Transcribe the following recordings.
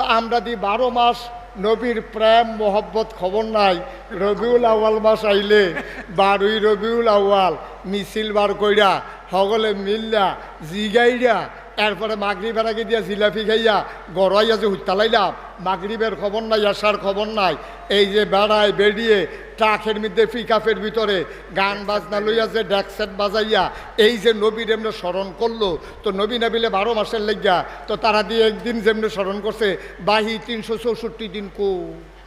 তা আমরা দি বারো মাস নবীর প্রেম, মোহব্বত খবর নাই। রবিউল আওয়াল মাস আইলে, বারুই রবিউল আওয়াল মিছিল বার কইরা, হগলে মিল্লা, জিগাইরা এরপরে মাগরিবের আগে দিয়া জিলাপি খাইয়া গড়াইয়া যে হুত্তালাইলাম মাগরিবের খবর নাই আসার খবর নাই। এই যে বেড়ায় বেরিয়ে ট্রাকের মধ্যে পিকআপের ভিতরে গান বাজনা লইয়া যে ডেকসেট বাজাইয়া এই যে নবীর এমনি স্মরণ করল তো নবী নাবিলে বারো মাসের লেগিয়া তো তারা দিয়ে একদিন যেমনি স্মরণ করছে বাহি তিনশো চৌষট্টি দিন কো।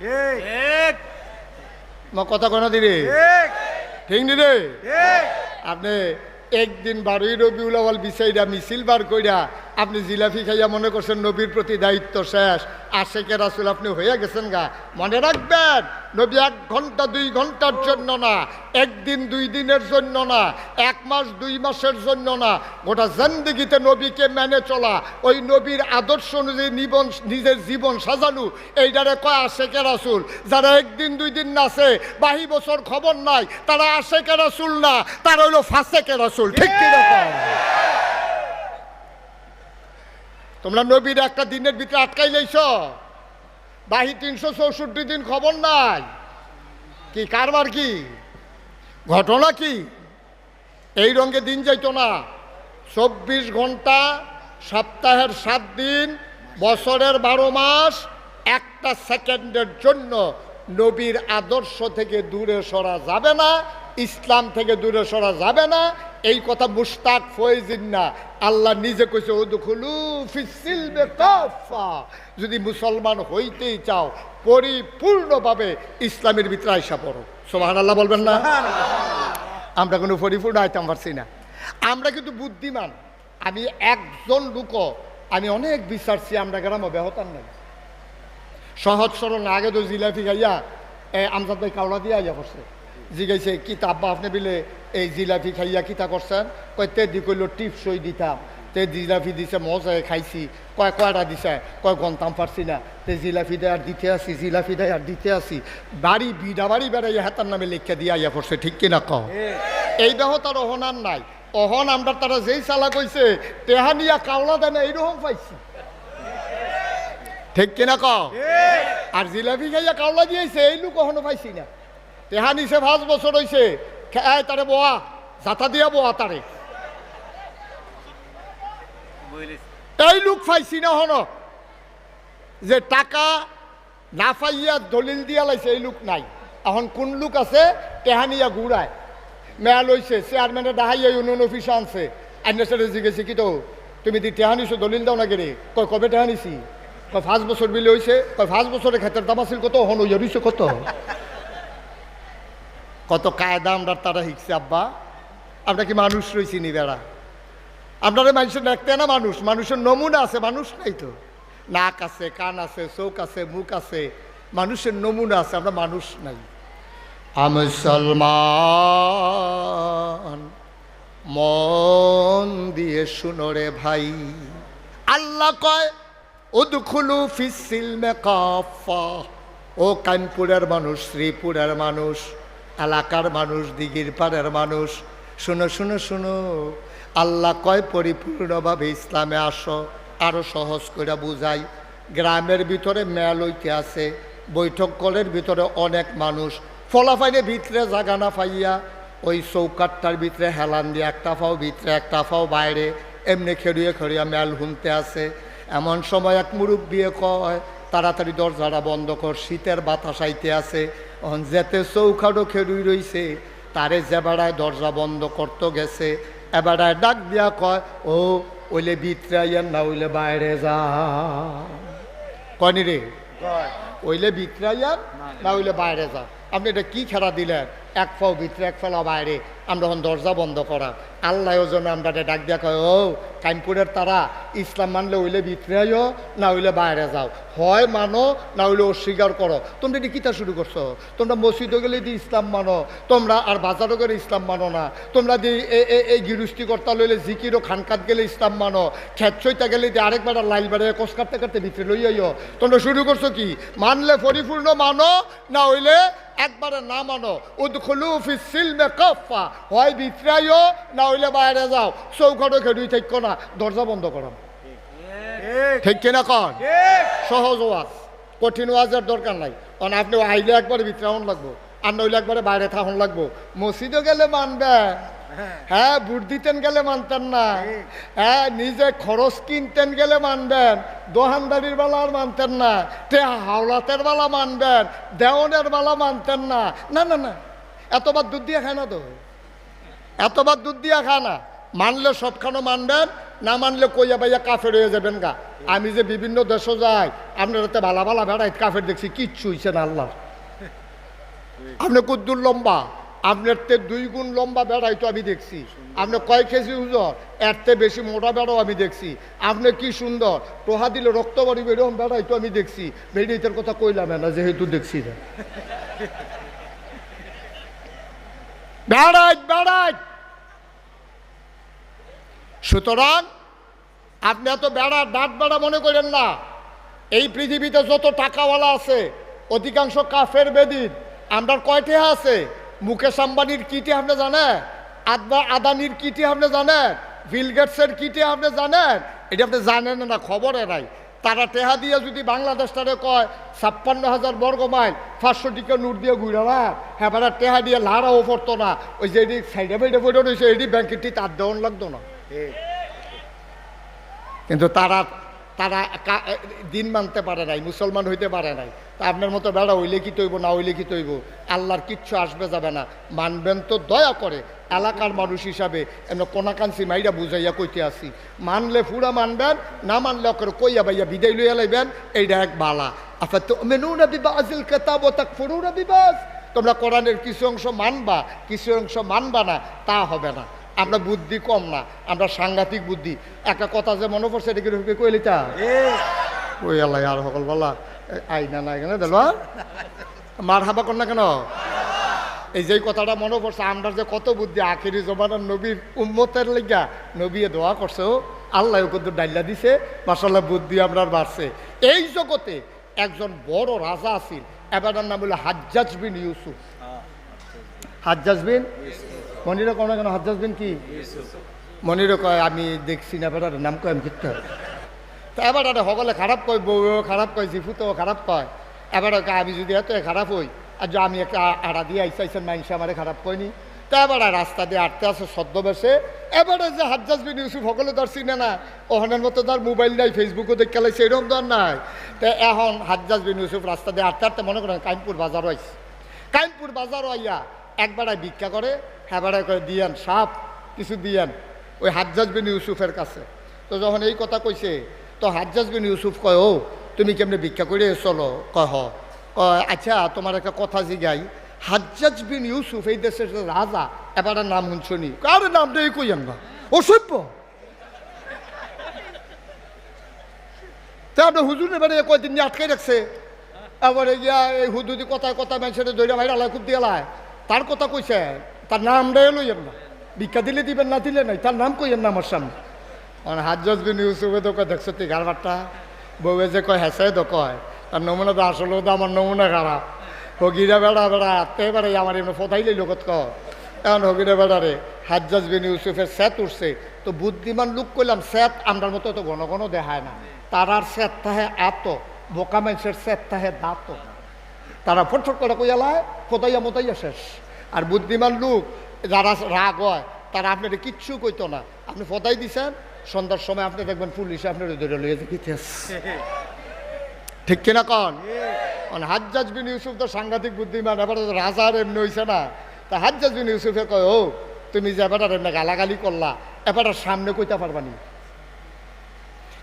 ঠিক। মা কথা কোনো দিরে ঠিক। ঠিক নি রে? আপনি একদিন বারোই রবিউল আওয়াল বিচাইরা মিছিল বার কইরা আপনি জিলাপি খাইয়া মনে করছেন নবীর প্রতি দায়িত্ব শেষ। আশেকের আসল আপনি হয়ে গেছেন গা। মনে রাখবেন, নবী এক ঘণ্টা, দুই ঘণ্টার জন্য না, একদিন, দুই দিনের জন্য না, এক মাস, দুই মাসের জন্য না, গোটা জিন্দগিতে নবীকে মেনে চলা, ওই নবীর আদর্শ অনুযায়ী নিবন, নিজের জীবন সাজানো, এইটারে কয় আশেকের আসুল যারা একদিন, দুই দিন নাচে, বাহি বছর খবর নাই, তারা আশেকের আসুল না, তারা হইল ফাঁসেকের আসুল ঠিক কীরকম তোমরা নবীর একটা দিনের ভিতরে আটকাই লাইছ? বাহি তিনশো চৌষট্টি দিন খবর নাই। কি, কারবার কি? ঘটনা কি? এই রঙে দিন যাইতো না। চব্বিশ ঘণ্টা, সপ্তাহের সাত দিন, বছরের বারো মাস, একটা সেকেন্ডের জন্য নবীর আদর্শ থেকে দূরে সরা যাবে না ইসলাম থেকে দূরে সরা যাবে না। এই কথা মুস্তাক ফয়েজিন না। আল্লাহ নিজে কইছে ওদুখুলু ফিসিলবে কাফা যদি মুসলমান হইতেই চাও পরিপূর্ণভাবে ইসলামের ভিতরে আইসা পড়ো। সোহান আল্লাহ বলবেন না? আমরা কোনো পরিপূর্ণ আইতাম পারছি না। আমরা কিন্তু বুদ্ধিমান। আমি একজন লোক আমি অনেক বিচারছি আমরা গ্রামে বেহতার নাই। সহজ সরল আগে তো জিলাপি খাইয়া আমজাদ ভাই কাউলা দিয়ে আইয়া করছে জিগাইছে, কি আব্বা আপনি বিলে এই জিলাপি খাইয়া কিতা করছেন? কয় তে দি কইলো টিপসই দিতাম। তে জিলাপি দিছে মজায় খাইছি। কয়, কয়টা দিছে? কয়, গন্তাম পারছি না। তে জিলাপি দেয় আর দিতে আসি জিলাপি দেয় আর দিতে আসি। বাড়ি, বিডা বাড়ি বেড়াইয়া হাতার নামে লেখা দিয়ে আইয়া করছে ঠিক কিনা কও? এই দেহ তার অহনার নাই। অহন আমরা তারা যেই চালা কইছে তেহানিয়া কাওলা দেয় না এইরকম পাইছি। ঠিক কিনা কও? আর জিলাপি খাইয়া কাওলা দিয়েছে এই লোক কখনো পাইছি না। তেহা নিছে পাঁচ বছর হয়েছে খায় তারে বোয়া জাতা দিয়া বোয়া তারে। এই লোক পাইছি না হন যে টাকা না পাইয়া দলিল দিয়া লাইছে এই লোক নাই। এখন কোন লোক আছে তেহানিয়া ঘুরায়। মেয়া লইছে চেয়ারম্যানে ডাহাইয়া ইউনিয়ন অফিসে আনছে। আইনের সাথে জিজ্ঞেসে কি তো? তুমি দি টেহানিছো দলিল দাও না গেরে কয় কবে টেহানিছি কয়, পাঁচ বছর বিলে হইছে, কয়, পাঁচ বছরে ক্ষেতের দাম কত হন হইয়া রইছে কত কত কায়দা আমরা তারা শিখছে, আব্বা। আমরা কি মানুষ রইছি নি বেড়া? আপনারা মানুষের দেখতে না মানুষ? মানুষের নমুনা আছে, মানুষ নাই তো। নাক আছে, কান আছে, চোখ আছে, মুখ আছে, মানুষের নমুনা আছে, আমরা মানুষ নাই। মুসলমান, মন দিয়ে শুনো রে ভাই। আল্লাহ কয় উদখুলু ফিসিল কাফা ও কানপুরের মানুষ, শ্রীপুরের মানুষ, এলাকার মানুষ, দিঘির পাড়ের মানুষ, শুনো শুনো শুনো, আল্লাহ কয় পরিপূর্ণভাবে ইসলামে আসো, আরও সহজ করে বুঝাই। গ্রামের ভিতরে মেল হইতে আছে, বৈঠক কলের ভিতরে অনেক মানুষ। ফলাফাইনে ভিতরে জাগা না পাইয়া ওই চৌকাটটার ভিতরে হেলান দিয়ে একটা ফাও, ভিতরে একটা ফাও, বাইরে এমনি খেড়িয়ে খেড়িয়া মেল হুনতে আছে। এমন সময় এক মুরব্বিয়ে কয় তাড়াতাড়ি দরজাটা বন্ধ কর শীতের বাতাস আইতে আছে। অন যেতে চৌকাটও খেড়ুই রইছে। তারে যে বেড়ায় দরজা বন্ধ করতে গেছে। এবারায় ডাক দিয়া কয় ও ওইলে ভিতরে আইয়েন না ওইলে বাইরে যা। কয়নি রে? ওইলে ভিতরে আইয়ান না ওইলে বাইরে যা। আপনি এটা কি খেলা দিলেন? এক ফাও ভিতরে এক ফেলা বাইরে। আমরা এখন দরজা বন্ধ করা, আল্লাহ জন্য আমরা ডাক দিয়া কয়, ও, কাইমপুরের তারা, ইসলাম মানলে ওইলে ভিতরে আইও, না ওইলে বাইরে যাও। হয় মানো, না হইলে অস্বীকার করো। তোমরা এটি কিতা শুরু করছ? তোমরা মসজিদে গেলে দি ইসলাম মানো, তোমরা আর বাজারও গেলে ইসলাম মানো না। তোমরা দি এই গিরুষ্টি কর্তা লইলে জিকিরও খানকাত গেলে ইসলাম মানো। খেত চইতা গেলে দি আরেকবার আর লাইল বাড়ে কোষ কাটতে কাটতে ভিতরে লই আইও। তোমরা শুরু করছ কি? মানলে পরিপূর্ণ মানো, না হইলে একবারে না মানো। উদখুলু ফি সিলমে কাফা হয় ভিতরে আইও না হইলে বাইরে যাও। চৌকাটো খেড়ুই থাকো না দরজা বন্ধ করো ঠিক কিনা কন? সহজ ওয়াজ কঠিন ওয়াজের দরকার নাই। কারণ আপনি আইলে একবারে ভিতরে হন লাগবো। আর নইলে একবারে বাইরে থাকুন লাগবো। মসজিদও গেলে মানবে। হ্যাঁ ভোট দিতেন গেলে মানতেন না। হ্যাঁ নিজে খরচ কিনতেন গেলে মানবেন। দোহানদারির বেলা আর মানতেন না। তে হাওলাতের বেলা মানবেন। দেওয়ানের বেলা মানতেন না। না না না। এতবার দুধ দিয়ে খায় না তো? এতবার দুধ দিয়া খা না। মানলে সবখানো মানবেন, না মানলে কইয়া বাইয়া কাফের হয়ে যাবেন গা। আমি যে বিভিন্ন দেশে যাই, আপনার হাতে ভালা ভালা ভেড়াই কাফের দেখছি, কিচ্ছু হইছে না আল্লাহ আপনি কুদ্দুর লম্বা? আপনার তে দুই গুণ লম্বা বেড়াই তো আমি দেখছি। আপনি কয় কেজি ওজন? এর তে বেশি মোটা বেড়াও আমি দেখছি। আপনি কি সুন্দর? টোহা দিলে রক্ত বাড়ি এরকম বেড়াই তো আমি দেখছি। মেডিটের কথা কইলাম না, যেহেতু দেখছি না। বেড়াই বেড়াই। সুতরাং আপনি এত বেড়া ডাট বেড়া মনে করেন না। এই পৃথিবীতে যত টাকাওয়ালা আছে, অধিকাংশ কাফের বেদিন। আপনার কয়টি আছে? মুকেশ আম্বানির কিটি আপনি জানেন? আদবা আদানির কিটি আপনি জানেন? বিল গেটসের কিটি আপনি জানেন? এটা আপনি জানেন না, খবরে নাই। তারা টেহা দিয়ে যদি বাংলাদেশটারে কয়, ছাপ্পান্ন হাজার বর্গ মাইল পাঁচশো টিকা নোট দিয়ে ঘুরে না। হ্যাঁ টেহা দিয়ে লাড়াও পড়তো না। ওই যে এটি সাইডে ফাইডে পড়ে রয়েছে এটি ব্যাংকের তার দেওয়ান লাগতো না। কিন্তু তারা তারা দিন মানতে পারে নাই, মুসলমান হইতে পারে নাই। তা আপনার মতো বেড়া ওই কি তৈব না ওই কি তৈব? আল্লাহর কিচ্ছু আসবে যাবে না। মানবেন তো দয়া করে এলাকার মানুষ হিসাবে। এমন কোনাকান্সি মাইরা বুঝাইয়া কইতে আসি মানলে ফুরা মানবেন না মানলে অকর কইয়া বাইয়া বিদায় লইয়া লাইবেন এইটা এক বালা। আচ্ছা তো মেনু না বিবা আজিল কেতাব তাক ফুরু না বিবাস তোমরা কোরআনের কিছু অংশ মানবা কিছু অংশ মানবা না তা হবে না। আমরা বুদ্ধি কম না আমরা সাংঘাতিক বুদ্ধি। একটা কথা যে মনে পড়ছে এটা কি কইলি তা ঠিক ওই আল্লাহ আর সকল বলা। আই, না, নাই কেন? দিল মার হাবা কর না কেন? এই যে কথাটা মনে পড়ছে আমরা যে কত বুদ্ধি, আখেরি জমানার নবীর উম্মতের লেগা নবী দোয়া করছে আল্লাহ কত ডাইলা দিছে মাসাল্লাহ বুদ্ধি আপনার বাড়ছে। এই জগতে একজন বড় রাজা আছিল এবার নাম হলো হাজ্জাজ বিন ইউসুফ। হাজ্জাজ বিন? মনিরা কোনো কেন, হাজ্জাজ বিন কি? মনিরও কয়, আমি দেখছি না নাম কয়, আমি তা এবার আরে সকলে খারাপ কয় বউও খারাপ কয়, জিফুতেও খারাপ কয়। এবার আমি যদি এত খারাপ হই, আর যে আমি একটা আড়া দিয়ে আইসাইছেন মানুষ আমারে খারাপ কয়নি, তা এবার আর রাস্তা দিয়ে আটতে আছে সদ্য বেশে। এবারে যে হাজ্জাজ বিন ইউসুফ সকলে ধরছি না না ওখানের মতো তার মোবাইল নাই, ফেসবুকও দেখে লাইছে, এরকম ধর নাই। তা এখন হাজ্জাজ বিন ইউসুফ রাস্তা দিয়ে আটতে আটতে মনে করেন কাইমপুর বাজারও আইছে। কাইমপুর বাজারও আইয়া একবারায় ভিক্ষা করে হ্যাবারায় করে দিয়ান সাপ, কিছু দিয়ান। ওই হাজ্জাজ বিন ইউসুফের কাছে। তো যখন এই কথা কইছে তো হাজ্জাজ বিন ইউসুফ কয়, ও, তুমি কেমনে ভিক্ষা করে চলো? কয়, হ। কয় আচ্ছা তোমার একটা কথা জিগাই। হাজ্জাজ বিন ইউসুফ এই দেশের রাজা, এবার নাম শুনি কার নাম দেই কইয়ান না অসভ্য। তা আপনি হুজুর এবারে কয়দিন আটকে রাখছে? এবারে গিয়া এই হুদুদি কথায় কথা মানুষের দৈরা ভাইরা আলাই খুব দিয়ালায় তার কথা কইছে, তার নাম দেয় লইয়েন না। ভিক্ষা দিলে দিবেন, না দিলে নাই, তার নাম কইয়েন না আমার সামনে। আর হাজ্জাজ বিন ইউসুফে তো কয়, দেখছ তুই গারবারটা বউয়ে যে কয় হেসে তো কয়। তার নমুনা তো আসলেও তো আমার নমুনা খারাপ হগিরা বেড়া বেড়া আত্মে এবারে আমার এমনি ফতাইলে লোকত কয় এখন হগিরা বেড়ারে হাজ্জাজ বিন ইউসুফের স্যাত উঠছে। তো বুদ্ধিমান লোক কইলাম স্যাত আমরার মতো তো ঘন ঘন দেখায় না। তারার স্যাত তাহে এত বোকা মানুষের স্যাত তাহে দাঁত। তারা ফটফট করে কইয়ালায় ফতাইয়া মতাইয়া শেষ। আর বুদ্ধিমান লোক যারা রাগ হয় তারা আপনার কিচ্ছু কইতো না। আপনি ফতাই দিছেন সন্ধ্যার সময় আপনি দেখবেন পুলিশে আপনার ধরে লইয়া দেখিতেছ ঠিক কিনা কন? হাজ্জাজ বিন ইউসুফ তো সাংঘাতিক বুদ্ধিমান এবার রাজার এমনি হইছে না। তা হাজ্জাজ বিন ইউসুফে কয় ও তুমি যে এবার এমনি গালাগালি করলা এবার সামনে কইতে পারবানি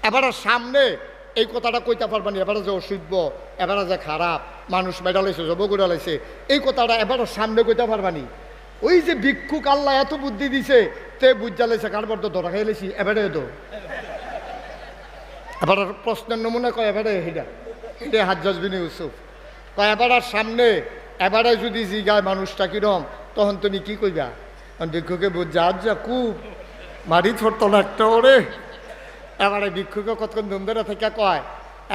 এবার সামনে এই কথাটা কইতে পারবানি এবার যে অসভ্য এবার যে খারাপ মানুষ মেডা লাইছে জব করে লাইছে এই কথাটা এবার সামনে কইতে পারবানি ওই যে ভিক্ষুক আল্লাহ এত বুদ্ধি দিছে, তে বুঝা লাইছে কারবার তো ধরা খাই লাইছি এবারে তো এবার প্রশ্নের নমুনা কয়, এবারে হেডা। এটা হাজ্জাজ বিন ইউসুফ। কয়, এবার সামনে, এবারে যদি জিগায় মানুষটা কিরম, তখন তুমি কি কইবা? ভিক্ষুকে বুঝা যা খুব মারি না একটা ওরে। এবারে ভিক্ষুকে কতক্ষণ ধুমধরে থেকে কয়,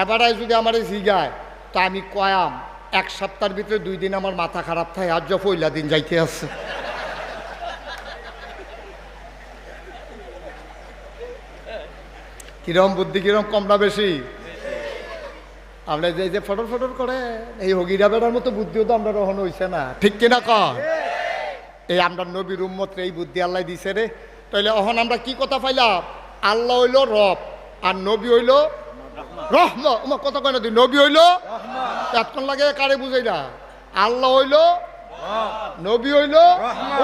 এবারে যদি আমার জিগায়, তা আমি কয়াম। এক সপ্তাহের ভিতরে দুই দিন আমার মাথা খারাপ থাকে, আজ যা পয়লা দিন যাইতে আছে। কিরম বুদ্ধি, কিরম কম না বেশি? আমরা যে যে ফটর ফটর করে, এই হগিরা বেড়ার মতো বুদ্ধিও তো আমরা রহন হইছে না। ঠিক কিনা ক এই আমরা নবীর উম্মত এই বুদ্ধি আল্লাহ দিছে রে। তাইলে অহন আমরা কি কথা পাইলাম? আল্লাহ হইল রব, আর নবী হইল রহম কথা কয় না তুই? নবী হইল এতক্ষণ লাগে, কারে বুঝাই না। আল্লাহ হইল, নবী হইল,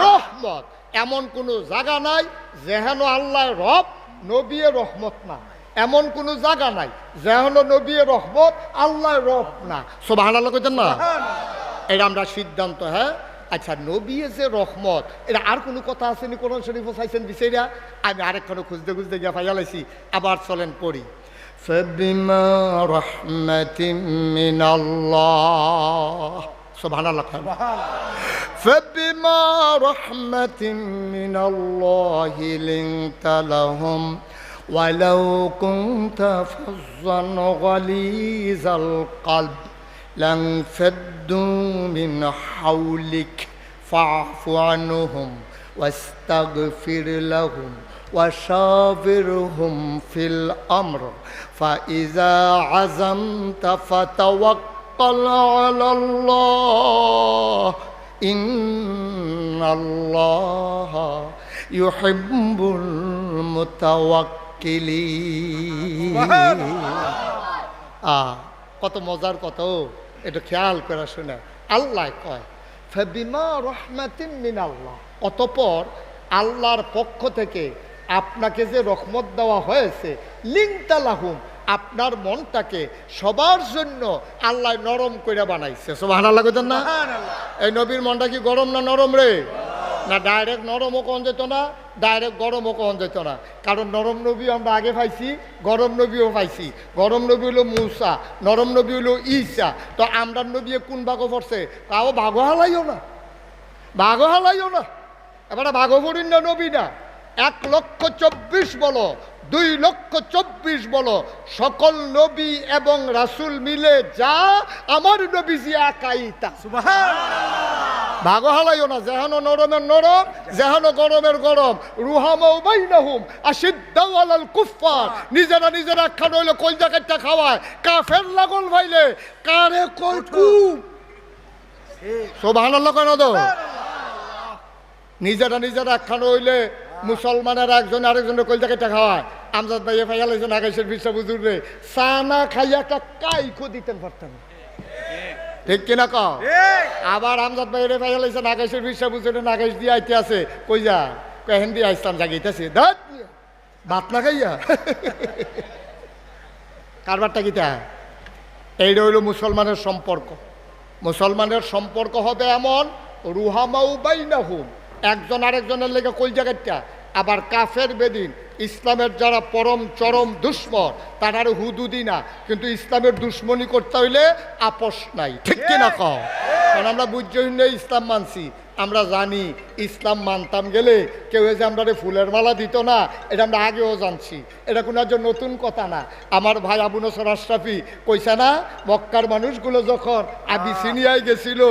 রহমত। এমন কোনো জায়গা নাই যেহেন আল্লাহ রব নবী রহমত না। এমন কোনো জায়গা নাই যেহেন নবী রহমত, আল্লাহ রব না। সব হানালো কইতেন না? এটা আমরা সিদ্ধান্ত হ্যাঁ? আচ্ছা নবী যে রহমত, এটা আর কোনো কথা আসেনি কোন শরীফ চাইছেন বিচাইরা? আমি আরেকখানে খুঁজতে খুঁজতে গিয়ে ফাইয়ালাইছি আবার চলেন পড়ি। فبما رحمة من الله. سبحان الله. فبما رحمة من الله لنت لهم ولو كنت فظا غليظ القلب لانفدوا من حولك فاعف عنهم واستغفر لهم وشاورهم في الأمر فإذا عزمت فتوكل على الله إن الله يحب المتوكلين আ কত মজার কত এটা খেয়াল করে শুনে আল্লাহ কয় ফেবিমা রহমাতিন মিন আল্লাহ অতপর আল্লাহর পক্ষ থেকে আপনাকে যে রহমত দেওয়া হয়েছে লিঙ্কতালাহুম আপনার মনটাকে সবার জন্য আল্লাহ নরম করে বানাইছে। সব হানা লাগতেন না এই নবীর মনটা কি গরম না নরম রে? না ডাইরেক্ট নরমও কন যেত না ডাইরেক্ট গরমও কন যেত না। কারণ নরম নবী আমরা আগে পাইছি গরম নবীও পাইছি। গরম নবী হলো মূসা নরম নবী হলো ঈসা। তো আমরা নবী কোন ভাগও পড়ছে? তাও ভাগও হালাইও না। ভাগও হালাইও না। এবারে ভাগবরীর না নবী না। এক লক্ষ চব্বিশ বলো দুই লক্ষ চব্বিশ বলো সকল নবী এবং রাসূল মিলে যা আমার নবীজি একাই তা। ভাগ হালাইও না যেহানো নরমের নরম যেহানো গরমের গরম রুহামাও বাইনাহুম আসিদ্দাও আলাল কুফফার। নিজেরা নিজেরা খান হইল কই জায়গাটা খাওয়ায় কাফের লাগল ভাইলে কারে কই কুপ সোভানাল্লাহ কেন তো? নিজেরা নিজেরা একখান হইলে মুসলমানের একজন আরেকজনের কই জায়গাটা খাওয়ায়। আমজাদ ভাই ফাইয়া লাইছেন আকাশের বিশ্ব বুজুর রে চা না খাইয়া একটা কাইকো দিতেন পারতেন। ঠিক কিনা ক আবার আমজাদ ভাই রে ভাই লাইছেন আকাশের বিশ্ব বুজুরে আকাশ দিয়ে আইতে আছে। কই যা? কেহেন দিয়ে আইসলাম জাগিতেছে। দাঁত ভাত না খাইয়া? কারবারটা কিতা? এইটা হইল মুসলমানের সম্পর্ক। মুসলমানের সম্পর্ক হবে এমন রুহামাউ বাইনাহুম। একজন আরেকজনের লেগে কই জায়গাটা আবার কাফের বেদিন, ইসলামের যারা পরম চরম দুশ্মন তারা আর হুদুদি না। কিন্তু ইসলামের দুশ্মনী করতে হইলে আপোষ নাই। ঠিক কিনা কও? কারণ আমরা বুঝছই ইসলাম মানছি। আমরা জানি ইসলাম মানতাম গেলে কেউ যে আমরা ফুলের মালা দিত না, এটা আমরা আগেও জানছি। এটা কোনো একজন নতুন কথা না। আমার ভাই আবু নসর আশরাফি কইছে না, মক্কার মানুষগুলো যখন আবি সিনিয়ায় গেছিল,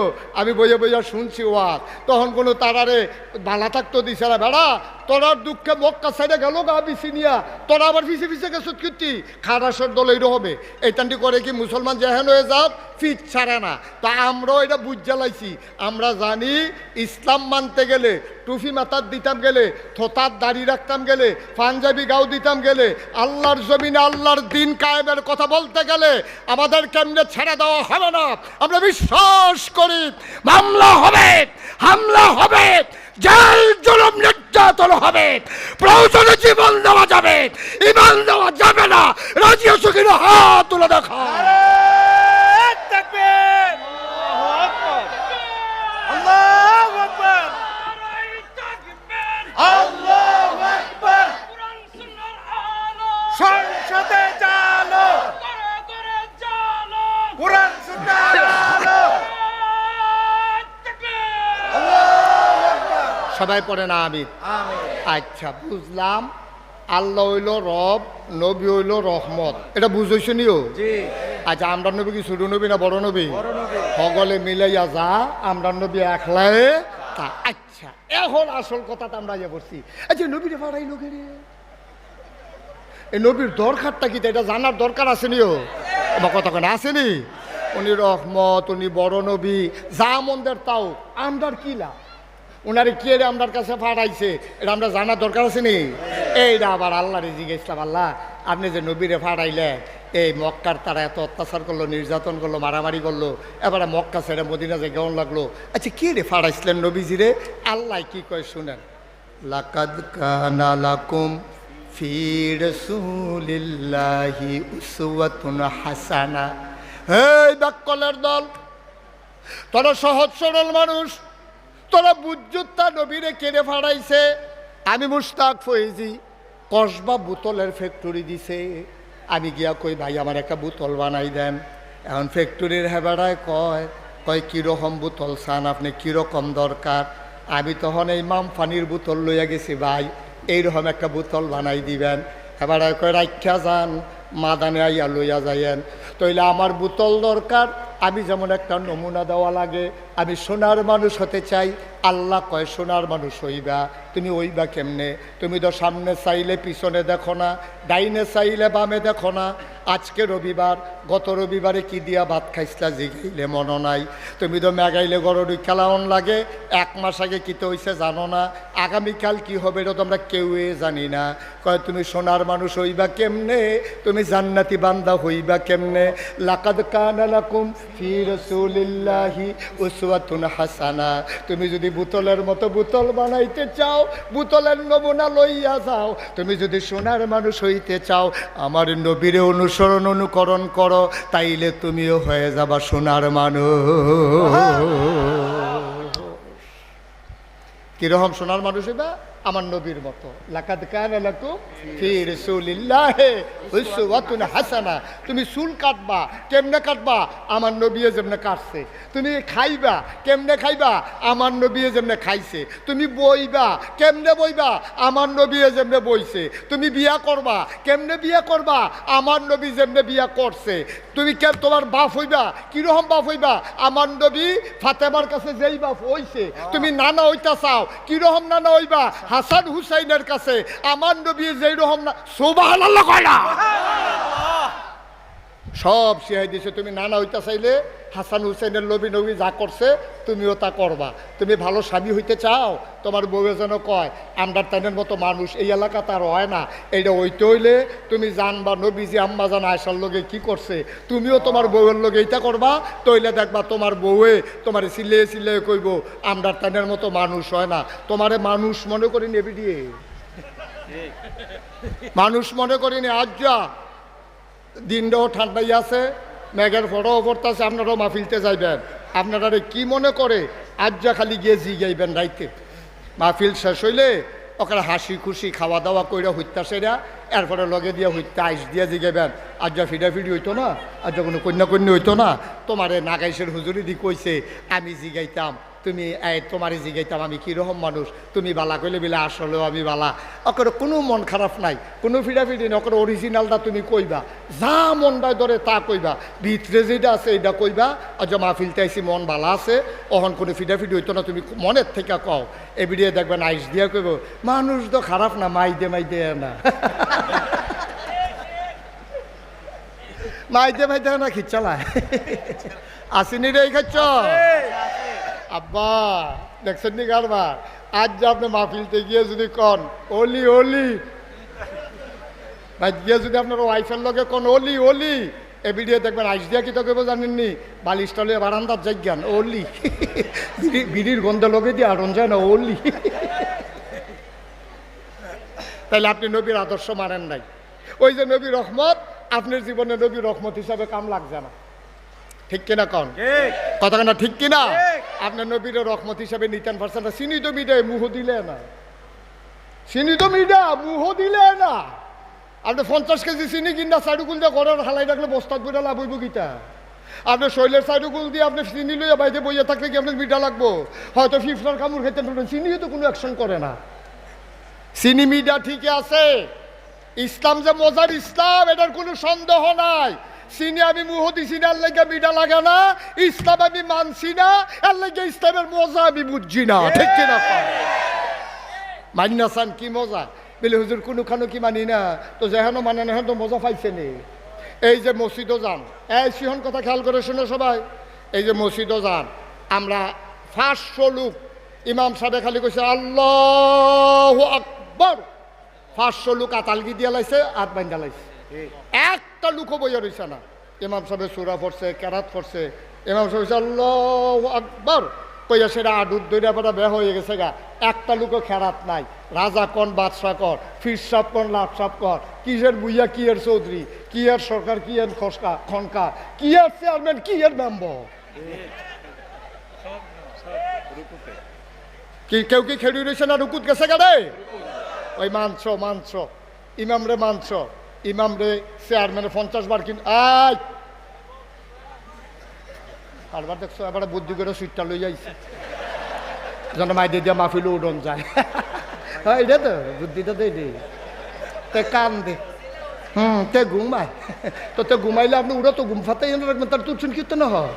আমি বইয়ে বইয়া শুনছি ওয়াক তখন কোনো তারারে বালা থাকতো দিছে না, বেড়া তোরার দুঃখে মক্কা সাইডে গেল গা বিছিনিয়া তোরা আবার ফিসে ফিসে গেছত কীর্তি খারাসর দল এইরো হবে। এইটানটি করে কি মুসলমান যেহেন হয়ে যাক? ফিট ছাড়ে না। তা আমরাও এটা বুঝ জ্বালাইছি। আমরা জানি ইসলাম মানতে গেলে টুফি মাথার দিতাম গেলে, থোতার দাড়ি রাখতাম গেলে, পাঞ্জাবি গাও দিতাম গেলে, আল্লাহর জমিনে আল্লাহর দিন কায়েমের কথা বলতে গেলে আমাদের কেমনে ছেড়ে দেওয়া হবে না? আমরা বিশ্বাস করি, মামলা হবে, হামলা হবে, জেল, জুলুম, নির্যাতন হবে। প্রয়োজনে জীবন দেওয়া যাবে ইমান দেওয়া যাবে না। রাজিয়া সুখীর হাত তুলে দেখা সংসদে চালো। কোরআন সুন্নাহ সবাই পড়ে না আমির আচ্ছা বুঝলাম। আল্লাহ হইল রব নবী হইল রহমত। এটা বুঝেছি নিও? আচ্ছা আমরা নবী কি ছোট নবী না বড় নবী? বড় নবী। সকলে মিলাইয়া যা আমরা নবী একলাই তা। আচ্ছা এখন আসল কথাটা আমরা ইয়ে করছি আচ্ছা নবীরে পাড়াই লোকে রে এই নবীর দরকারটা কি? এটা জানার দরকার আসেনিও আমার কথা কেন আসেনি। উনি রহমত, উনি বড় নবী, যা মন্দের তাও। আমরার কি লাভ? ওনারে কে আমরার কাছে ফাটাইছে এটা আমরা জানার দরকার আছে নি এইটা আবার আল্লাহ রে জিজ্ঞেসলাম, আল্লাহ, আপনি যে নবীরে ফাটাইলে এই মক্কার তারা এত অত্যাচার করল, নির্যাতন করল, মারামারি করল। এবারে মক্কা ছেড়ে মদিনা যে কেমন লাগল। আচ্ছা কে রে ফাটাইছিলেন নবীজিরে আল্লাহ কি কয় শুনেন। লাকাদ কানা লাকুম ফি রাসূলিল্লাহি উসওয়াতুন হাসানা। এই বাক্কলের দল, তোরা সহজ সরল মানুষ, তোরা বুজ্জুত্তা নবীরে কেড়ে ফাড়াইছে আমি মুস্তাক ফয়েজি কসবা বোতলের ফ্যাক্টরি দিছে। আমি গিয়া কই, ভাই, আমার একটা বোতল বানাই দেন। এখন ফ্যাক্টরির হেবাড়ায় কয় কয়, কীরকম বোতল চান আপনি? কীরকম দরকার? আমি তখন এই মামফানির বোতল লইয়া গেছি, ভাই, এইরকম একটা বোতল বানাই দিবেন। হেবাড়ায় কয় রাখ্যা যান। মাদানে আইয়া লইয়া যাইয়েন। তইলে আমার বোতল দরকার, আমি যেমন একটা নমুনা দেওয়া লাগে, আমি সোনার মানুষ হতে চাই, আল্লাহ কয় সোনার মানুষ হইবা, তুমি ওইবা কেমনে? তুমি তো সামনে চাইলে পিছনে দেখো না, ডাইনে চাইলে বামে দেখো না আজকে রবিবার, গত রবিবারে কি দিয়া ভাত খাইছিলা জিগাইলে মনে নাই। তুমি তো মেগাইলে গরুর খেলাওন লাগে, এক মাস আগে কি তো হইছে জানো না। আগামীকাল কি হবে এটা তো আমরা কেউই জানি না। কয়, তুমি সোনার মানুষ হইবা কেমনে? তুমি জান্নাতি বান্দা হইবা কেমনে? লাকাদ কানা লাকুম ফি রাসূলিল্লাহি উসওয়াতুন হাসানা। তুমি যদি বোতলের মতো বোতল বানাইতে চাও, বোতলের নমুনা লইয়া যাও। তুমি যদি সোনার মানুষ হইতে চাও, আমার নবীরে অনুসরণ অনুকরণ করো তাইলে তুমিও হয়ে যাবা সোনার মানুষ। কীরকম সোনার মানুষ হইবা আমার নবীর মতো। হাসানা। তুমি চুল কাটবা, কেমনে কাটবা? আমার নবী যেমনে কাটছে। তুমি খাইবা, কেমনে খাইবা? আমার নবী যেমনে খাইছে। তুমি বইবা, কেমনে বইবা? আমার নবী যেমনে বইছে। তুমি বিয়া করবা, কেমনে বিয়া করবা? আমার নবী যেমনে বিয়া করছে। তুমি কে তোমার বাপ হইবা? কীরকম বাপ হইবা? আমার নবী ফাতেমার কাছে যেই বাপ হইছে, তুমি নানা হইতা চাও কীরকম নানা হইবা? হাসান হুসাইনের কাছে আমার নবী যেই রকম না সোবাহ কয় সব শিহাই দিছে, তুমি নানা হইতে চাইলে হাসান হুসেনের লবি নবী যা করছে, তুমিও তা করবা। তুমি ভালো স্বামী হইতে চাও, তোমার বউয়ে যেন কয় আন্ডারটাইনের মতো মানুষ, এই এলাকা তার হয় না। এইটা হইতে হইলে তুমি জানবা, নবীজি আম্মা জান আয়সার লগে কি করছে। তুমিও তোমার বউয়ের লগে এইটা করবা, তইলে দেখবা তোমার বউয়ে তোমার সিলে সিলে কইব আন্ডারটাইনের মতো মানুষ হয় না। তোমারে মানুষ মনে করি নেবি দিয়ে মানুষ মনে করিনি আজ যা দিনটাও ঠান্ডাই আছে, মেঘের ফটো পড়তেছে, আপনারাও মাহফিলতে যাইবেন। আপনারা কি মনে করে? আজ যা খালি গিয়ে জি যাইবেন রাইতে। মাহফিল শেষ হইলে ওখানে হাসি খুশি খাওয়া দাওয়া কইরা হইতা সেরা, এরপরে লগে দিয়ে হইতা আইস দিয়ে জিগাইবেন আজ যা ফিডা ফিডি হইতো না, আজ যা কোনো কন্যা কন্যা হইতো না, তোমারে নাগাইশের হুজুরি দি কইছে, আমি জিগাইতাম তুমি তোমারই জিগাইতাম আমি কীরকম মানুষ? তুমি বালা কইলে বিলে আসলেও আমি বালা। ওকে কোনো মন খারাপ নাই, কোনো ফিডাফিডি নাই ওকে অরিজিনালটা তুমি কইবা। যা মন মনটায় ধরে তা কইবা। ভিতরে যেটা আছে এইটা কইবা। আর যে মাহফিলতে মন ভালো আছে, অহন কোনো ফিডাফিডি হইতো না, তুমি মনের থেকে কও। এবিডিয়ে দেখবেন আইস দিয়া কইব, মানুষ তো খারাপ না মাই দে মাই দে না। মাই দে মাই দে না খিচালায় আসিনি রে খাচ্ছ? আব্বা, দেখছেন নি কারবার? আজ যে আপনি মাহফিলতে গিয়ে যদি কন ওলি ওলি ভাই গিয়ে যদি আপনার ওয়াইফের লগে কন ওলি ওলি এ দেখবেন আইস দিয়া কি তো কেবো জানেননি বালিশটা লয়ে বারান্দার ওলি বিড়ি- বিড়ির গন্ধ লগে দিয়ে আরন যায় না ওলি তাইলে আপনি নবীর আদর্শ মানেন নাই। ওই যে নবী রহমত, আপনার জীবনে নবী রহমত হিসাবে কাম লাগছে না। ঠিক কিনা কন? কথা কেনা ঠিক কিনা। আপনার নবীর রহমত হিসাবে নিতেন পারছেন না চিনি তো মিডে মুহ দিলে না। চিনি তো মিডা মুহ দিলে না। আপনি পঞ্চাশ কেজি চিনি কিনা চাইডুকুল দিয়ে ঘরের হালাই রাখলে বস্তাত বইটা লাভ হইব আপনি শৈলের চাইডুকুল দিয়ে আপনি চিনি লইয়া বাইরে বইয়া থাকলে কি আপনার মিঠা লাগবো? হয়তো ফিফটার কামড় খেতে পারবেন। চিনিও তো কোনো অ্যাকশন করে না। চিনি মিডা ঠিকই আছে। ইসলাম যে মজার ইসলাম এটার কোনো সন্দেহ নাই। চিনি আমি মুহ দিছি না লেগে মিডা লাগে না। ইসলাম আমি মানছি না এর লেগে ইসলামের মজা আমি বুঝছি না। ঠিক কিনা মান্যাসান কি মজা? বলে হুজুর কোনো খানো কি মানি না? তো যেহেন মানে না তো মজা পাইছে নি। এই যে মসজিদও যান। এই সিহন কথা খেয়াল করে শুনে সবাই। এই যে মসজিদও যান। আমরা পাঁচশো লোক ইমাম সাহেব খালি কইছে আল্লাহ আকবর। পাঁচশো লোক আতালগি দিয়া লাইছে আত বাইন্দা লাইছে। একটা লুকো বইয়া রইছে না। ইমাম সাহেব সুরা পড়ছে, কেরাত পড়ছে। ইমাম সাহেব আল্লাহ আকবর। কইয়া সেটা আডুর দইরা বেড়া বে হয়ে গেছে গা। একটা লুকো খেরাত নাই। রাজা কন, বাদশাহ কর ফির সাপ কন লাট সাপ কর কিসের বুইয়া কি এর চৌধুরী কি এর সরকার কি এর খসকা, খনকা কি এর চেয়ারম্যান কি এর মেম্বর? কি, কেউ কি খেড়ি রয়েছে না? রুকুত গেছে গাড়ে ওই মানছ মানছ। ইমাম রে মানছ। ইমাম রে, চেয়ারম্যানে পঞ্চাশ বার কিন আই আরবার দেখছ, এবার বুদ্ধি করে সুইটটা লই যাইছে যেন মাই দিয়ে মাহফিল উডন যায়। হ্যাঁ এটা তো বুদ্ধিটা তো এটাই তে কান দে। হুম, তে ঘুমায়। তো তে ঘুমাইলে আপনি উড়ো, তো ঘুম ফাতে রাখবেন, তার তুলছেন কীর্তন হয়?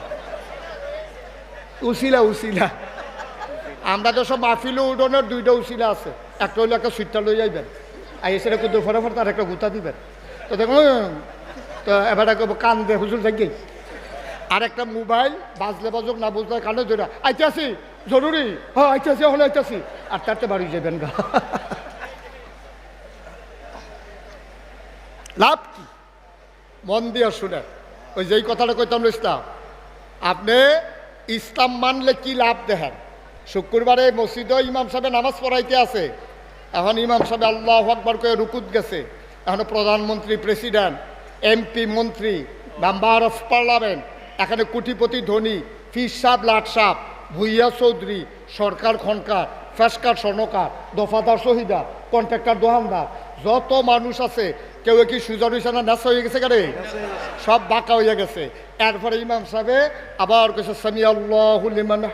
উসিলা উসিলা। আমরা তো সব মাহফিল উডনের দুইটা উসিলা আছে। একটা হইলে একটা সুইটটা লই যাইবেন আর এসে কুদুর ফরে ফরে তার একটা গুতা দিবেন। তো দেখুন, তো এবার কান দে হুজুর থাকি আর একটা মোবাইল, বাজলে বাজক, না বুঝলে কানে ধরে আইতাছি, জরুরি? হ্যাঁ আইতাছি হলে আইতাছি। আর তারতে বাড়ি যাবেন গা লাভ কি? মন দিয়ে শুনে। ওই যেই কথাটা কইতাম ইসলাম। আপনি ইসলাম মানলে কি লাভ দেখেন? শুক্রবারে মসজিদে ইমাম সাহেব নামাজ পড়াইতে আছে। এখন ইমাম সাহেব আল্লাহ আকবর করে রুকুত গেছে। এখন প্রধানমন্ত্রী প্রেসিডেন্ট এমপি মন্ত্রী মেম্বার অফ পার্লামেন্ট এখানে কোটিপতি, ধনী ফির সাপ, লাট সাপ, ভুইয়া চৌধুরী, সরকার খনকার ফেসকার স্বর্ণকার দফাদার শহীদার কন্ট্রাক্টর দোহানদার, যত মানুষ আছে, কেউ কি সুজা রইছে না হয়ে গেছে কেন? সব বাঁকা হয়ে গেছে। এরপরে ইমাম সাহেবে আবার কইছে সামিয়া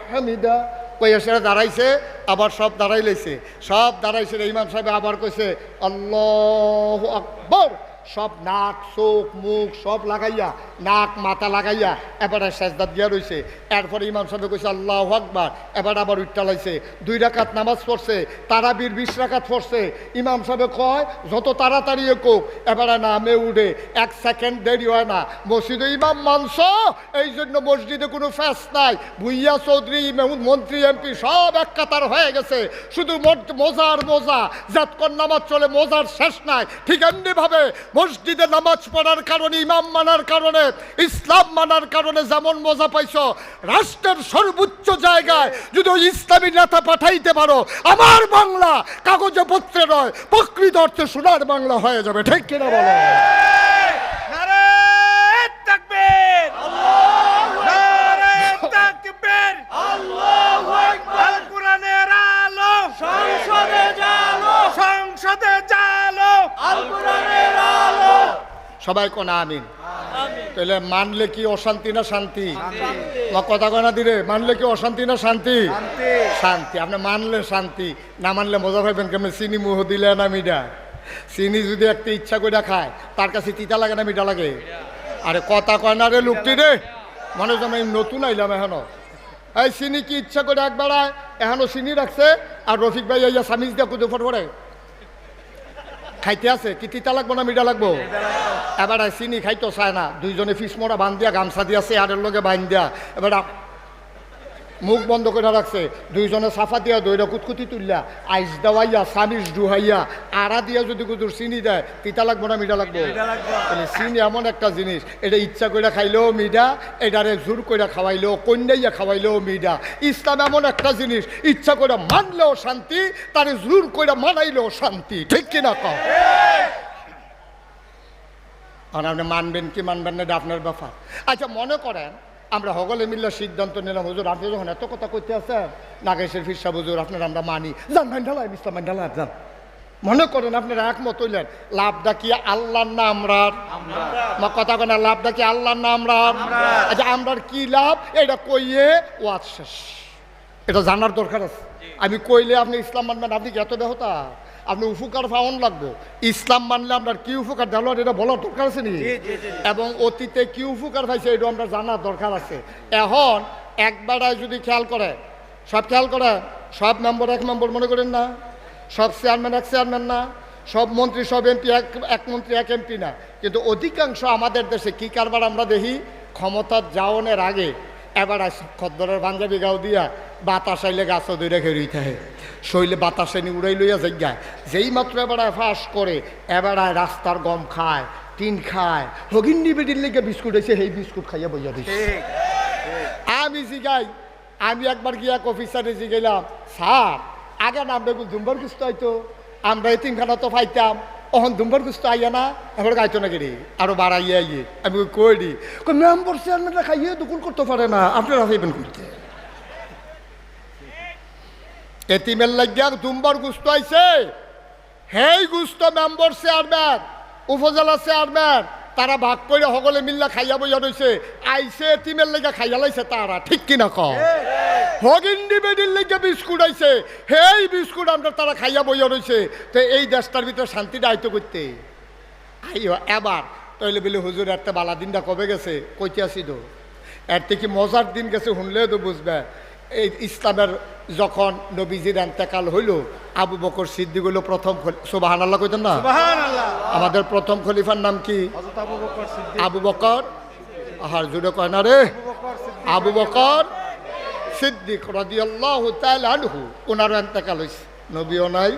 হামিদা। কইয়া সেটা দাঁড়াইছে, আবার সব দাঁড়াই লাইছে। সব দাঁড়াইছে, ইমাম সাহেব আবার কইছে, আল্লাহ আকবর। সব নাক, চোখ, মুখ সব লাগাইয়া, নাক, মাথা লাগাইয়া এবারে সেজদাত দিয়া রইছে। এরপরে ইমাম সাহেব কইছে, আল্লাহ আকবার। এবার আবার উঠটা লাইছে। দুই রাকাত নামাজ পড়ছে, তারাবির বিশ রাকাত পড়ছে। ইমাম সাহেব কয়, যত তাড়াতাড়ি কোক এবারে নামে উঠে, এক সেকেন্ড দেরি হয় না। মসজিদে ইমাম মানস এই জন্য মসজিদে কোনো ফ্যাস নাই। ভুইয়া চৌধুরী মন্ত্রী, এমপি সব এক কাতার হয়ে গেছে। শুধু মোজার মোজা। যাতকর নামাজ চলে, মোজার শেষ নাই। ঠিক এমনিভাবে মসজিদে নামাজ পড়ার কারণে ইমাম মানার কারণে ইসলাম মানার কারণে যেমন মজা পাইছ রাষ্ট্রের সর্বোচ্চ জায়গায় যদি ওই ইসলামী নেতা পাঠাইতে পারো আমার বাংলা কাগজে পত্রে নয় প্রকৃত অর্থে সোনার বাংলা হয়ে যাবে ঠিক কিনা বলো নারে তাকবীর আল্লাহু আকবার আল কোরআনের আলো সংসদে জালো। সংসদে জালো। আল কোরআনের আলো। সবাই কোনা আমিন। তাহলে মানলে কি অশান্তি না শান্তি? কথা কনা দিলে মানলে কি অশান্তি না শান্তি? শান্তি। আপনি মানলে শান্তি না মানলে মজা পাইবেন কেমন? চিনি মুহ দিলে না মিডা। চিনি যদি একটা ইচ্ছা করে খায় তার কাছে তিতা লাগে না মিঠা লাগে। আরে কথা কয় না রে লোকটি রে? মনে আমি নতুন আইলাম এখনও। এই চিনি কি ইচ্ছা করে একবার এখনও চিনি রাখছে? আর রফিক ভাই ইয়া সামিজ দিয়া কুদু ফটফড়ে খাইতে আছে, কি তিতা লাগবো না মিঠা লাগবো? এবার চিনি খাইতো চায় না। দুইজনে ফিস মরা বান দিয়া গামছা দিয়া চেয়ারের লগে বান দিয়া। এবার মুখ বন্ধ করে রাখছে। দুইজনে সাফা দিয়া দইরা কুতকুতি তুললা। আইস দেওয়াইয়া সামিস ডুহাইয়া আড়া দিয়া যদি কুতুর চিনি দেয় তিতা লাগবো না মিঠা লাগবো? তাহলে চিনি এমন একটা জিনিস এটা ইচ্ছা করে খাইলেও মিঠা এটারে জোর করে খাওয়াইলেও কন্যাইয়া খাওয়াইলেও মিঠা। ইসলাম এমন একটা জিনিস ইচ্ছা করে মানলেও শান্তি তারে জোর করে মানাইলেও শান্তি। ঠিক কিনা কও? আর আপনি মানবেন কি মানবেন না এটা আপনার ব্যাপার। আচ্ছা মনে করেন আমরা হগলে মিল্লা সিদ্ধান্ত নিলাম হুজুর আপনি যখন এত কথা কইতে আছেন নাগেশের ফিরসা হুজুর আপনার আমরা মানি। যান মাইন ঢালাই ইসলাম মাইন ঢালাই যান। মনে করেন আপনারা একমত হইলেন লাভটা কি আল্লাহর না আমরার? মা কথা কেন লাভটা কি আল্লাহর না আমরার? আচ্ছা আমরার কি লাভ? এটা কইয়ে ওয়াজ শেষ। এটা জানার দরকার আছে। আমি কইলে আপনি ইসলাম মানবেন আপনি কি এত দেহতা? আপনি উপকার পাওয়ান লাগবো। ইসলাম মানলে আপনার কি উপকার দেওয়ার এটা বলার দরকার আছে নি এবং অতীতে কি উপকার পাইছে এটা আমরা জানার দরকার আছে। এখন একবারায় যদি খেয়াল করে সব খেয়াল করে সব মেম্বার এক মেম্বার মনে করেন না? সব চেয়ারম্যান এক চেয়ারম্যান না? সব মন্ত্রী সব এমপি এক এক মন্ত্রী এক এমপি না? কিন্তু অধিকাংশ আমাদের দেশে কি কারবার আমরা দেখি? ক্ষমতার যাওনের আগে এবার আস খদ্দরের পাঞ্জাবি গাও দিয়া বাতাস আইলে গাছও দূরে খেয়ে থাকে শৈলে বাতাসে নি উড়াই লইয়া যাইয়া যেই মাত্র এবার ফাঁস করে এবার রাস্তার গম খায় টিন খায়। হগিন্নি বেটির লেগে বিস্কুট হয়েছে সেই বিস্কুট খাইয়া বইয়া ঠিক আমি জিগাই আমি একবার গিয়া অফিসারে জিগাইলাম স্যার আগে নাম বেগুল দুম্বার গুস্ত হয়তো আমরা এতিমখানা তো পাইতাম অহন দুম্বার গুস্ত আইয়া না এবার গাইতো না গেরি আরও বাড়াইয়া আইয়ে আমি কই দি মেম্বার চেয়ারম্যানরা খাইয়ে দখল করতে পারে না আপনারা ভাইবেন করতে এতিমের লাগিয়া দুম্বার গুস্ত আইছে। হেই গুস্ত মেম্বার চেয়ারম্যান উপজেলা চেয়ারম্যান তারা ভাগ করে সকলে মিল্লা খাইয়া বইয়া রয়েছে আইসে এতিমের লেগে খাইয়া লাইছে তারা, ঠিক কিনা ক? হগিন্ডি বেডির লেগে বিস্কুট আইছে। হেই বিস্কুট আমরা তারা খাইয়া বইয়া রয়েছে তো এই দেশটার ভিতরে শান্তিটা আয়তো করতে আইও এবার, তইলে বলে হুজুর একটা বালা দিনটা কবে গেছে? কইতে আসি তো এর থেকে মজার দিন গেছে শুনলেও তো বুঝবে। এই ইসলামের যখন নবীজির এন্তেকাল হইল আবু বকর সিদ্দিক হইল প্রথম সোবাহান আল্লাহ কইতেন না? আমাদের প্রথম খলিফার নাম কি? আবু বকর আহার জুড়ে কয় না রে? আবু বকর সিদ্দিক। তাআলা আনহু ওনার এন্তেকাল হইছে। নবীও নাই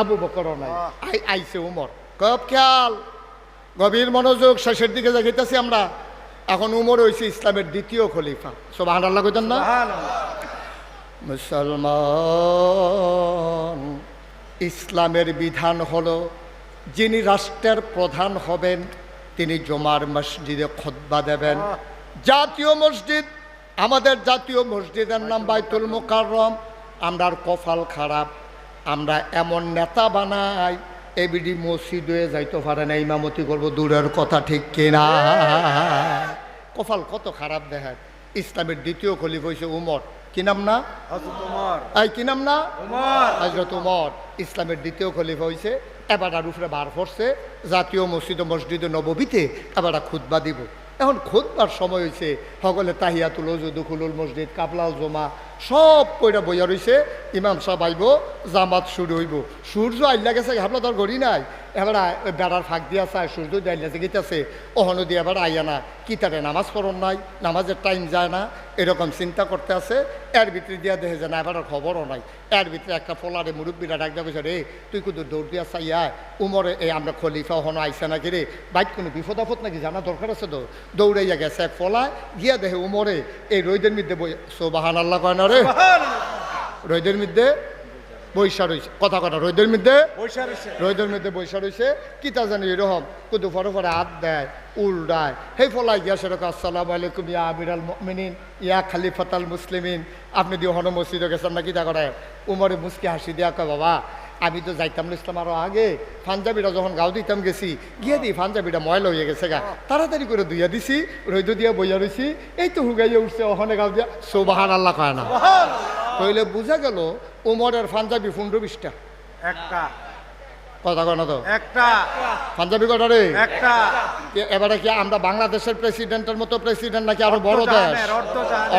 আবু বকরও নাই। আই আইছে উমর। কব খেয়াল গভীর মনোযোগ শেষের দিকে জাগিতেছি আমরা। এখন উমর হইছে ইসলামের দ্বিতীয় খলিফা। সোবাহান আল্লাহ কইতেন না? মুসলমান। ইসলামের বিধান হলো, যিনি রাষ্ট্রের প্রধান হবেন, তিনি জমার মসজিদে খোদ্া দেবেন। জাতীয় মসজিদ, আমাদের জাতীয় মসজিদের নাম বাইতুল মোকাররম। আমরার কপাল খারাপ। আমরা এমন নেতা বানাই, এবিডি মসজিদ হয়ে যাইতে পারে না, ইমামতি করব, দূরের কথা ঠিক কিনা? কপাল কত খারাপ দেখায়। ইসলামের দ্বিতীয় খলিফ হয়েছে উমর। কি নাম না? এই কি নাম না? হজরত উমর ইসলামের দ্বিতীয় খলিফা হয়েছে এবার আর উপরে বার করছে জাতীয় মসজিদ ও মসজিদে নববীতে এবার খুতবা দিব। এখন খুদবার সময় হয়েছে সকলে তাহিয়াতুল দুখুলুল মসজিদ কাবলাল জমা সব পয়টা বইয়া রয়েছে ইমাম সাহেব আইব, জামাত শুরু হইব। সূর্য আইলা গেছে হাবলা তোর ঘড়ি নাই। এবার বেড়ার ফাঁক দিয়া চায়, সূর্য আইলা গেতেছে অহনো দিয়ে এবার আইয়া না, কি তারে নামাজ পড়ন নাই, নামাজের টাইম যায় না, এরকম চিন্তা করতে আছে। এর ভিতরে দিয়া দেখে যে না এবার খবরও নাই। এর ভিতরে একটা ফলারে মুরব্বীরা ডাক দেওয়া রে, তুই কিন্তু দৌড় দিয়া চাইয়া উমরে, এই আমরা খলিফা হনো আইসা নাকি রে? বাইক কোনো বিপদ আপদ নাকি জানা দরকার আছে তো? দৌড়াইয়া গেছে এক ফলা গিয়া দেখে উমরে, এই রৈদের মধ্যে বই সোবাহান আল্লাহ কয় না সুবহানাল্লাহ রোদের মধ্যে বৈশা রয়েছে কথা কথা রোদের মধ্যে রোদের মধ্যে বৈশা রয়েছে কি তা জানি এরকম কিন্তু ফটো ফটো হাত দেয় উল্ডায় সেই ফলাই গিয়া সেরকম আসসালাম আলাইকুম ইয়া আমির আল মিনিন ইয়া খালিফাতাল মুসলিমিন। আপনি দিয়ে হন মসজিদে গেছেন না কি তা করে উমরে মুসকে হাসি দিয়া কয় বাবা আমি তো যাইতাম না ইসলাম আরও আগে। পাঞ্জাবিটা যখন গাও দিতাম গেছি গিয়ে দিই পাঞ্জাবিটা ময়লা হয়ে গেছে গা। তাড়াতাড়ি করে দুইয়া দিছি রৈদ দিয়া বইয়া রইছি এই তো হুগাইয়া উঠছে ওখানে গাও দিয়া সোবাহার আল্লাহ কয় না। কইলে বুঝা গেল উমরের পাঞ্জাবি পনেরো বিশটা। একটা। কথা কয় তো? একটা। পাঞ্জাবি কটা রে? একটা। এবারে কি আমরা বাংলাদেশের প্রেসিডেন্টের মতো প্রেসিডেন্ট নাকি আরও বড় দেশ।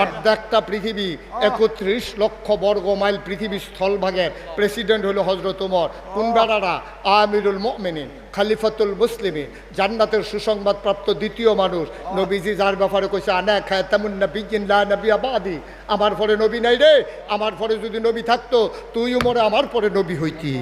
অর্ধেকটা পৃথিবী একত্রিশ লক্ষ বর্গ মাইল পৃথিবী স্থলভাগের প্রেসিডেন্ট হলো হজরত উমর কোন বেড়ারা? আমিরুল মুমিনিন খালিফাতুল মুসলিমিন জান্নাতের সুসংবাদ প্রাপ্ত দ্বিতীয় মানুষ। নবীজি যার ব্যাপারে কইছে আনা খায় তেমন নবী লা নবী আবাদি আমার পরে নবী নাই রে। আমার পরে যদি নবী থাকতো তুই উমরে আমার পরে নবী হইতি।